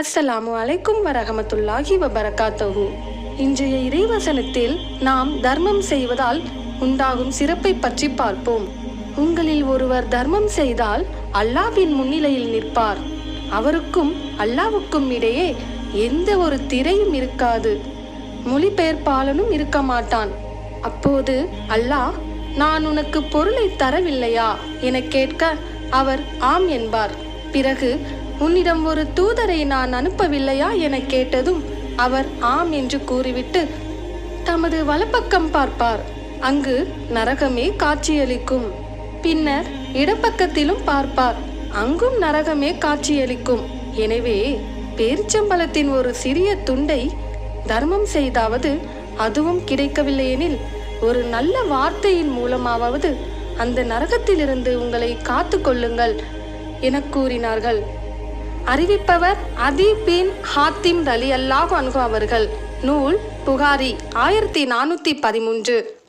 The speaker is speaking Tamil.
அஸ்ஸலாமு அலைக்கும் வரஹமத்துல்லாஹி வபரகாத்தஹு. இன்றைய இறைவசனத்தில் நாம் தர்மம் செய்வதால் உண்டாகும் சிறப்பை பற்றி பார்ப்போம். உங்களில் ஒருவர் தர்மம் செய்தால் அல்லாவின் முன்னிலையில் நிற்பார். அவருக்கும் அல்லாவுக்கும் இடையே எந்த ஒரு திரையும் இருக்காது. மொழிபெயர்ப்பாளனும் இருக்க மாட்டான். அப்போது அல்லாஹ் நான் உனக்கு பொருளை தரவில்லையா? என கேட்க அவர் ஆம் என்பார். பிறகு உன்னிடம் ஒரு தூதரை நான் அனுப்பவில்லையா என கேட்டதும் அவர் ஆம் என்று கூறிவிட்டு தமது வலப்பக்கம் பார்ப்பார். அங்கு நரகமே காட்சியளிக்கும். பின்னர் இடப்பக்கத்திலும் பார்ப்பார். அங்கும் நரகமே காட்சியளிக்கும். எனவே பேரிச்சம்பழத்தின் ஒரு சிறிய துண்டை தர்மம் செய்தாவது அதுவும் கிடைக்கவில்லையெனில் ஒரு நல்ல வார்த்தையின் மூலமாவது அந்த நரகத்திலிருந்து உங்களை காத்து கொள்ளுங்கள் என கூறினார்கள். அறிவிப்பவர் அதி பின் ஹாத்திம் ரலி அல்லாஹ் அன்ஹு அவர்கள். நூல் புகாரி ஆயிரத்தி நானூற்றி பதிமூன்று.